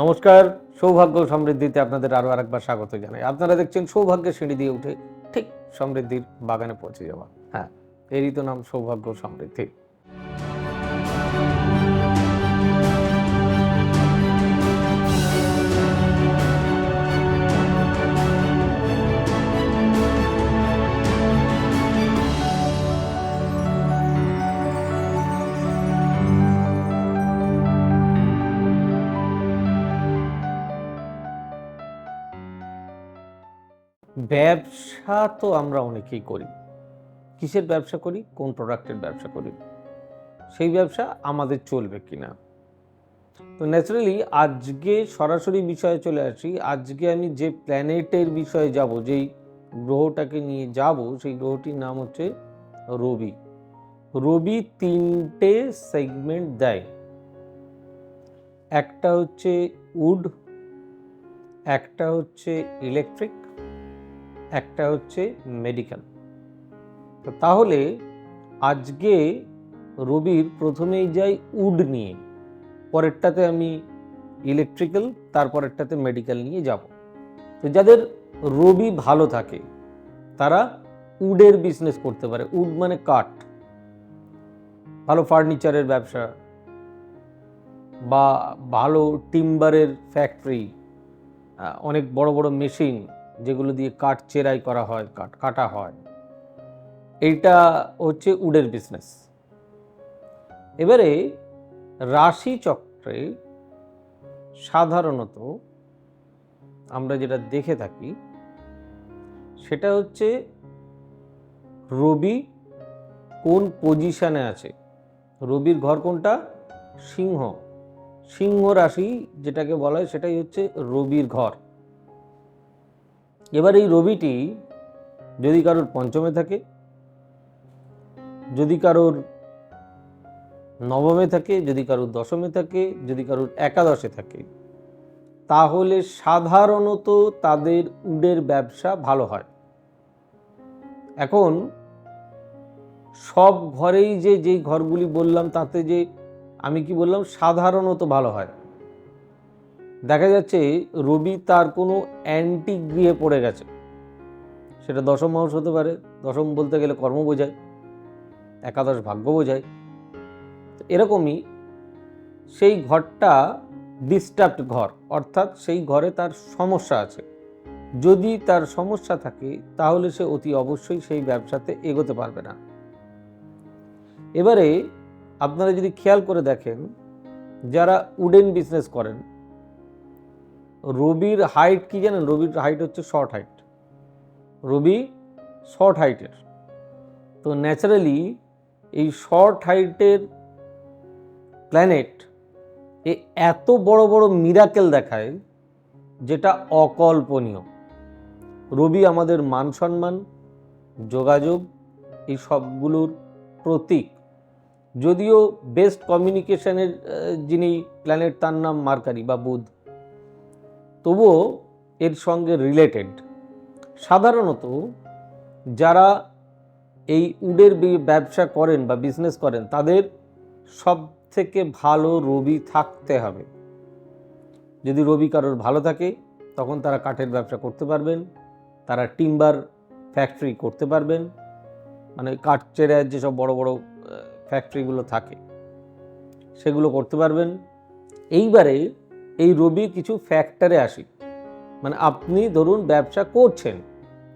নমস্কার, সৌভাগ্য সমৃদ্ধিতে আপনাদের আরও আরেকবার স্বাগত জানাই। আপনারা দেখছেন সৌভাগ্যের সিঁড়ি দিয়ে উঠে ঠিক সমৃদ্ধির বাগানে পৌঁছে যাওয়া। হ্যাঁ এরই তো নাম সৌভাগ্য সমৃদ্ধি। ব্যবসা তো আমরা অনেকেই করি। কিসের ব্যবসা করি? কোন প্রোডাক্টের ব্যবসা করি? সেই ব্যবসা আমাদের চলবে কি না তো ন্যাচারালি আজকে সরাসরি বিষয়ে চলে আসি। আজকে আমি যে প্ল্যানেটের বিষয়ে যাব, যেই গ্রহটাকে নিয়ে যাব, সেই গ্রহটির নাম হচ্ছে রবি। রবি তিনটে সেগমেন্ট দেয়। একটা হচ্ছে উড একটা হচ্ছে ইলেকট্রিক একটা হচ্ছে মেডিকেল তো তাহলে আজকে রবির প্রথমেই যাই উড নিয়ে, পরেরটাতে আমি ইলেকট্রিক্যাল তারপরেরটাতে মেডিকেল নিয়ে যাব। তো যাদের রবি ভালো থাকে, তারা উডের বিজনেস করতে পারে। উড মানে কাঠ। ভালো ফার্নিচারের ব্যবসা বা ভালো টিম্বারের ফ্যাক্টরি অনেক বড় বড় মেশিন যেগুলো দিয়ে কাঠ চেরাই করা হয়, কাঠ কাটা হয়। এইটা হচ্ছে উডের বিজনেস এবারে রাশি চক্রে সাধারণত আমরা যেটা দেখে থাকি, সেটা হচ্ছে রবি কোন পজিশনে আছে। রবির ঘর কোনটা? সিংহ। সিংহ রাশি যেটাকে বলা হয় সেটাই হচ্ছে রবির ঘর। এবার এই রবিটি যদি কারোর পঞ্চমে থাকে, যদি কারোর নবমে থাকে, যদি কারোর দশমে থাকে, যদি কারোর একাদশে থাকে, তাহলে সাধারণত তাদের উডের ব্যবসা ভালো হয়। এখন সব ঘরেই যে যেই ঘরগুলি বললাম, তাতে যে আমি কি বললাম, সাধারণত ভালো হয়। দেখা যাচ্ছে রবি তার কোনো অ্যান্টি গৃহে পড়ে গেছে। সেটা দশম হাউস হতে পারে, দশম বলতে গেলে কর্ম বোঝায়, একাদশ ভাগ্য বোঝায়। এরকমই সেই ঘরটা ডিস্টার্বড ঘর, অর্থাৎ সেই ঘরে তার সমস্যা আছে। যদি তার সমস্যা থাকে, তাহলে সে অতি অবশ্যই সেই ব্যবসাতে এগোতে পারবে না। এবারে আপনারা যদি খেয়াল করে দেখেন, যারা উডেন বিজনেস করেন রবির হাইট কি জানেন? রবির হাইট হচ্ছে শর্ট হাইট। রবি শর্ট হাইটের। তো ন্যাচারালি এই শর্ট হাইটের প্ল্যানেট এ এত বড় বড় মিরাকেল দেখায় যেটা অকল্পনীয়। রবি আমাদের মান সম্মান যোগাযোগ, এই সবগুলোর প্রতীক। যদিও বেস্ট কমিউনিকেশনের যিনি প্ল্যানেট তার নাম মার্কারি বা বুধ। তবুও এর সঙ্গে রিলেটেড সাধারণত যারা এই উডের ব্যবসা করেন বা বিজনেস করেন, তাদের সব থেকে ভালো রবি থাকতে হবে। যদি রবি কারোর ভালো থাকে, তখন তারা কাঠের ব্যবসা করতে পারবেন, তারা টিম্বার ফ্যাক্টরি করতে পারবেন মানে কাঠ চেরার যেসব বড় বড় ফ্যাক্টরিগুলো থাকে, সেগুলো করতে পারবেন। এইবারে এই রবি কিছু ফ্যাক্টরে আসি। মানে আপনি ধরুন ব্যবসা করছেন,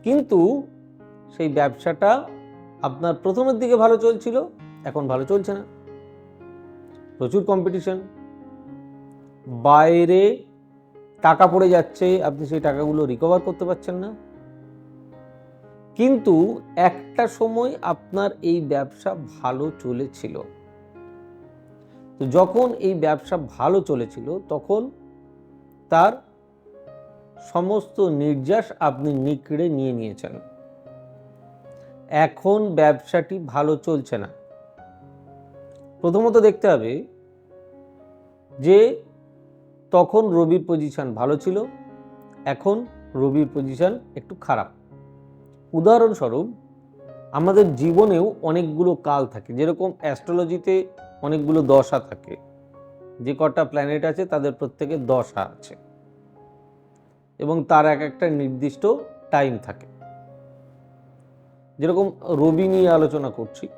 কিন্তু সেই ব্যবসাটা আপনার প্রথমের দিকে ভালো চলছিল, এখন ভালো চলছে না। প্রচুর কম্পিটিশন বাইরে টাকা পড়ে যাচ্ছে, আপনি সেই টাকাগুলো রিকভার করতে পারছেন না। কিন্তু একটা সময় আপনার এই ব্যবসা ভালো চলেছিল। তো যখন এই ব্যবসা ভালো চলেছিল, তখন তার সমস্ত নির্যাস আপনি নিকড়ে নিয়ে নিয়েছেন। এখন ব্যবসাটি ভালো চলছে না। প্রথমত দেখতে হবে যে, তখন রবির পজিশন ভালো ছিল, এখন রবির পজিশন একটু খারাপ। উদাহরণস্বরূপ, আমাদের জীবনেও অনেকগুলো কাল থাকে, যেরকম অ্যাস্ট্রোলজিতে অনেকগুলো দশা থাকে। যে কটা প্ল্যানেট আছে, তাদের প্রত্যেকের দশা আছে। এবং তার এক একটা নির্দিষ্ট টাইম থাকে। যেরকম রবি নিয়ে আলোচনা করছি,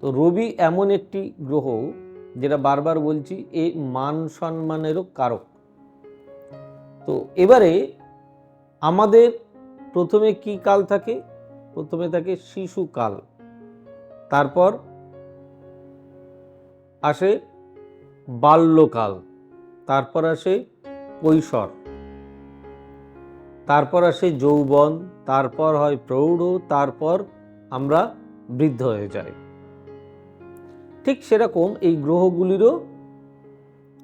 তো রবি এমন একটি গ্রহ, যেটা বারবার বলছি, এ মান সম্মানেরও কারক। তো এবারে আমাদের প্রথমে কি কাল থাকে? প্রথমে থাকে শিশুকাল তারপর আসে বাল্যকাল, তারপর আসে কৈশোর, তারপর আসে যৌবন, তারপর হয় প্রৌঢ়, তারপর আমরা বৃদ্ধ হয়ে যাই। ঠিক সেরকম এই গ্রহগুলিরও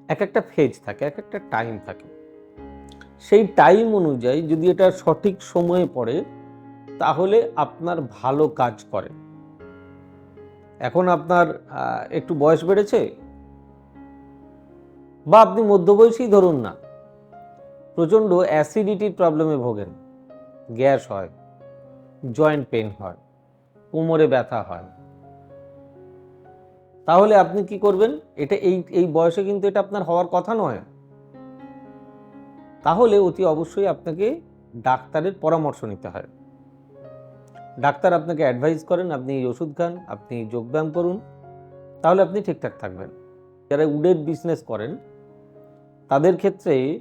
এক একটা ফেজ থাকে, এক একটা টাইম থাকে। সেই টাইম অনুযায়ী যদি এটা সঠিক সময়ে পড়ে, তাহলে আপনার ভালো কাজ করে। এখন আপনার একটু বয়স বেড়েছে? বা আপনি মধ্যবয়সী, ধরুন না। প্রচণ্ড অ্যাসিডিটির প্রবলেমে ভোগেন। গ্যাস হয়, জয়েন্ট পেন হয়, কোমরে ব্যথা হয়। তাহলে আপনি কি করবেন? এটা এই এই বয়সে কিন্তু এটা আপনার হওয়ার কথা নয়। তাহলে অতি অবশ্যই আপনাকে ডাক্তারের পরামর্শ নিতে হয়। ডাক্তার আপনাকে অ্যাডভাইস করেন, আপনি এই ওষুধ খান, আপনি যোগব্যায়াম করুন, তাহলে আপনি ঠিকঠাক থাকবেন। যারা উডের বিজনেস করেন, তাদের ক্ষেত্রে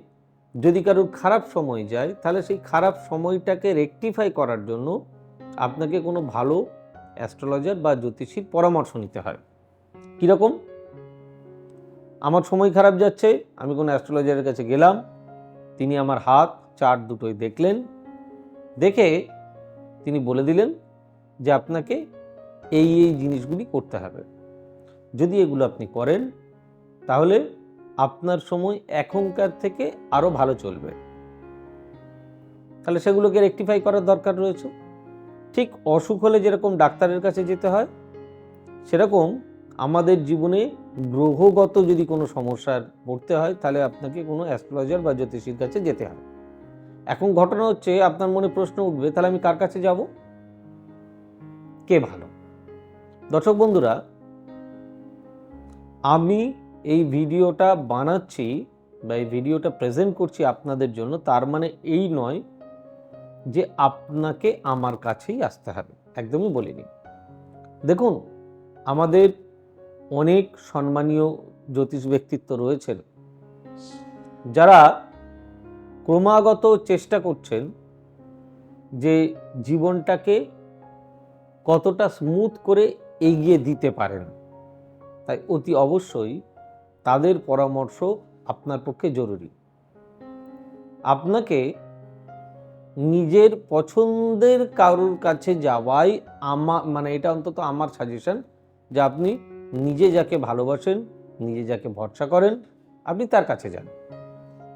যদি কারোর খারাপ সময় যায়, তাহলে সেই খারাপ সময়টাকে রেকটিফাই করার জন্য আপনাকে কোনো ভালো অ্যাস্ট্রোলজার বা জ্যোতিষীর পরামর্শ নিতে হয়। কীরকম আমার সময় খারাপ যাচ্ছে, আমি কোনো অ্যাস্ট্রোলজারের কাছে গেলাম, তিনি আমার হাত চার দুটোই দেখলেন, দেখে তিনি বলে দিলেন যে আপনাকে এই এই জিনিসগুলি করতে হবে। যদি এগুলো আপনি করেন, তাহলে আপনার সময় এখনকার থেকে আরও ভালো চলবে। তাহলে সেগুলোকে রেকটিফাই করার দরকার রয়েছে। ঠিক অসুখ হলে যেরকম ডাক্তারের কাছে যেতে হয়, সেরকম আমাদের জীবনে গ্রহগত যদি কোনো সমস্যার পড়তে হয়, তাহলে আপনাকে কোনো অ্যাস্ট্রোলজার বা জ্যোতিষীর কাছে যেতে হবে। এখন ঘটনা হচ্ছে, আপনার মনে প্রশ্ন উঠবে, তাহলে আমি কার কাছে যাব? কে ভালো? দর্শক বন্ধুরা, আমি এই ভিডিওটা বানাচ্ছি বা এই ভিডিওটা প্রেজেন্ট করছি আপনাদের জন্য, তার মানে এই নয় যে আপনাকে আমার কাছেই আসতে হবে, একদমই বলিনি। দেখুন, আমাদের অনেক সম্মানীয় জ্যোতিষ ব্যক্তিত্ব রয়েছেন, যারা ক্রমাগত চেষ্টা করছেন যে জীবনটাকে কতটা স্মুথ করে এগিয়ে দিতে পারেন। তাই অতি অবশ্যই তাদের পরামর্শ আপনার পক্ষে জরুরি। আপনাকে নিজের পছন্দের কারোর কাছে যাওয়াই আমার মানে এটা অন্তত আমার সাজেশন যে আপনি নিজে যাকে ভালোবাসেন, নিজে যাকে ভরসা করেন, আপনি তার কাছে যান।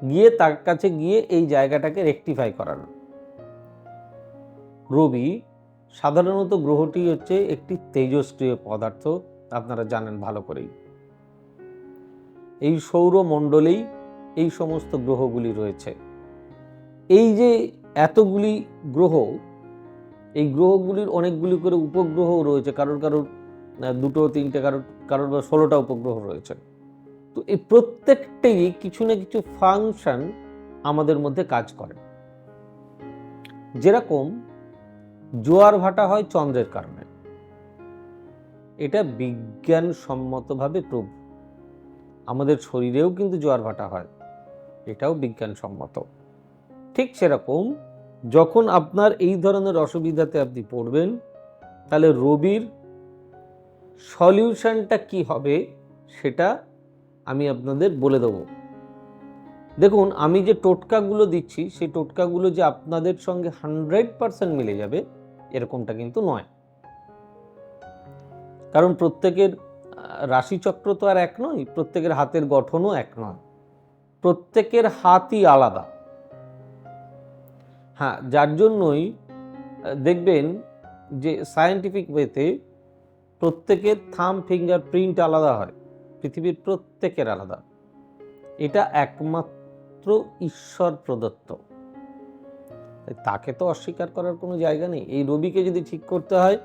গিয়ে তার কাছে গিয়ে এই জায়গাটাকে রেকটিফাই করান। রবি, সাধারণত গ্রহটি হচ্ছে একটি তেজস্ক্রিয় পদার্থ, আপনারা জানেন ভালো করেই। এই সৌরমণ্ডলেই এই সমস্ত গ্রহগুলি রয়েছে। এই যে এতগুলি গ্রহ, এই গ্রহগুলির অনেকগুলি করে উপগ্রহও রয়েছে, কারোর কারোর দুটো, তিনটে, কারোর কারোর বা ষোলোটা উপগ্রহ রয়েছে। তো এই প্রত্যেকটাই কিছু না কিছু ফাংশন আমাদের মধ্যে কাজ করে। যেরকম জোয়ার ভাটা হয় চন্দ্রের কারণে। এটা বিজ্ঞানসম্মতভাবে প্রুভ আমাদের শরীরেও কিন্তু জোয়ার ভাটা হয়, এটাও বিজ্ঞানসম্মত। ঠিক সেরকম যখন আপনার এই ধরনের অসুবিধাতে আপনি পড়বেন, তাহলে রবির সলিউশনটা কি হবে সেটা আমি আপনাদের বলে দেবো। দেখুন, আমি যে টোটকাগুলো দিচ্ছি, সেই টোটকাগুলো যে আপনাদের সঙ্গে হান্ড্রেড পারসেন্ট মিলে যাবে, এরকমটা কিন্তু নয়। কারণ প্রত্যেকের রাশিচক্র তো আর এক নয়, প্রত্যেকের হাতের গঠনও এক নয়। প্রত্যেকের হাতই আলাদা। হ্যাঁ যার জন্যই দেখবেন যে সায়েন্টিফিক ওয়েতে প্রত্যেকের থাম ফিঙ্গার প্রিন্ট আলাদা হয়। পৃথিবীর প্রত্যেকের আলাদা। এটা একমাত্র ঈশ্বর প্রদত্ত। তাকে তো অস্বীকার করার কোনো জায়গা নেই। এই রবিকে যদি ঠিক করতে হয়,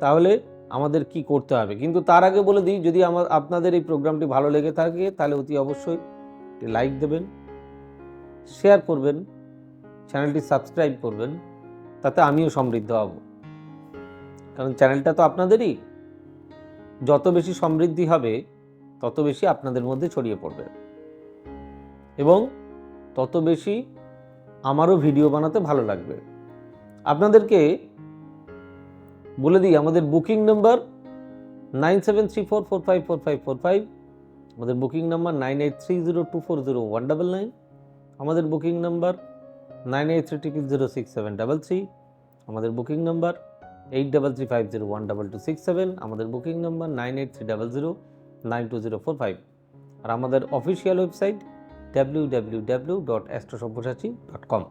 তাহলে আমাদের কি করতে হবে? কিন্তু তার আগে বলে দিই, যদি আমার, আপনাদের এই প্রোগ্রামটি ভালো লেগে থাকে, তাহলে অতি অবশ্যই লাইক দেবেন, শেয়ার করবেন, চ্যানেলটি সাবস্ক্রাইব করবেন, তাতে আমিও সমৃদ্ধ হব। কারণ চ্যানেলটা তো আপনাদেরই। যত বেশি সমৃদ্ধি হবে তত বেশি আপনাদের মধ্যে ছড়িয়ে পড়বে। এবং তত বেশি আমারও ভিডিও বানাতে ভালো লাগবে। আপনাদেরকে বলে দিই, আমাদের booking number nine seven three four four five four five four five, আমাদের booking number nine eight three zero two four zero one double nine, আমাদের booking number nine eight three triple zero six seven double three, আমাদের booking number eight double three five zero one double two six seven, আমাদের booking number nine eight three double zero nine two zero four five আর আমাদের official website W W W dot অ্যাস্ট্রোসব্যসাচী dot com.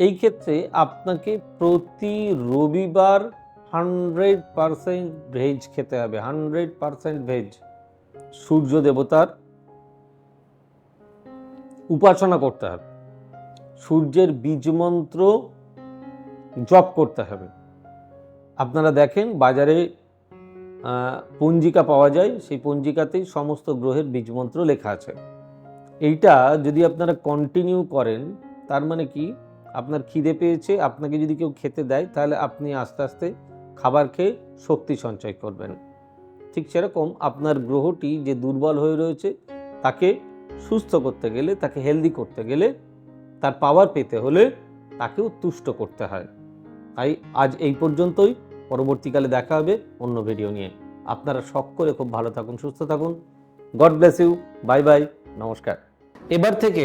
এই ক্ষেত্রে আপনাকে প্রতি রবিবার hundred percent veg খেতে হবে, hundred percent veg. সূর্য দেবতার উপাসনা করতে হবে, সূর্যের বীজ মন্ত্র জপ করতে হবে। আপনারা দেখেন বাজারে পঞ্জিকা পাওয়া যায়, সেই পঞ্জিকাতেই সমস্ত গ্রহের বীজমন্ত্র লেখা আছে। এইটা যদি আপনারা কন্টিনিউ করেন, তার মানে কি? আপনার খিদে পেয়েছে, আপনাকে যদি কেউ খেতে দেয়, তাহলে আপনি আস্তে আস্তে খাবার খেয়ে শক্তি সঞ্চয় করবেন। ঠিক সেরকম আপনার গ্রহটি যে দুর্বল হয়ে রয়েছে, তাকে সুস্থ করতে গেলে, তাকে হেলদি করতে গেলে, তার পাওয়ার পেতে হলে তাকেও তুষ্ট করতে হয়। তাই আজ এই পর্যন্তই। পরবর্তীকালে দেখা হবে অন্য ভিডিও নিয়ে। আপনারা করে খুব ভালো থাকুন, সুস্থ থাকুন। God bless you bye bye নমস্কার। এবার থেকে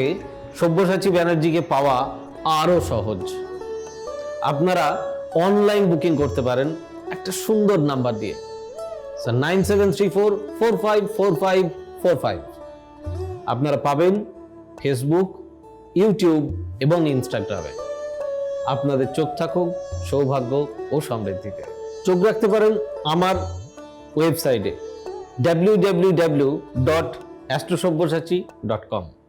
সব্যসাচী ব্যানার্জিকে পাওয়া আরও সহজ। আপনারা অনলাইন বুকিং করতে পারেন একটা সুন্দর নাম্বার দিয়ে। Sir nine seven three four four five four five four five আপনারা পাবেন ফেসবুক ইউটিউব এবং ইনস্টাগ্রামে আপনাদের চোখ থাকুক, সৌভাগ্য ও সমৃদ্ধিতে। চোখ রাখতে পারেন আমার ওয়েবসাইটে W W W dot Astrosabyasachi dot com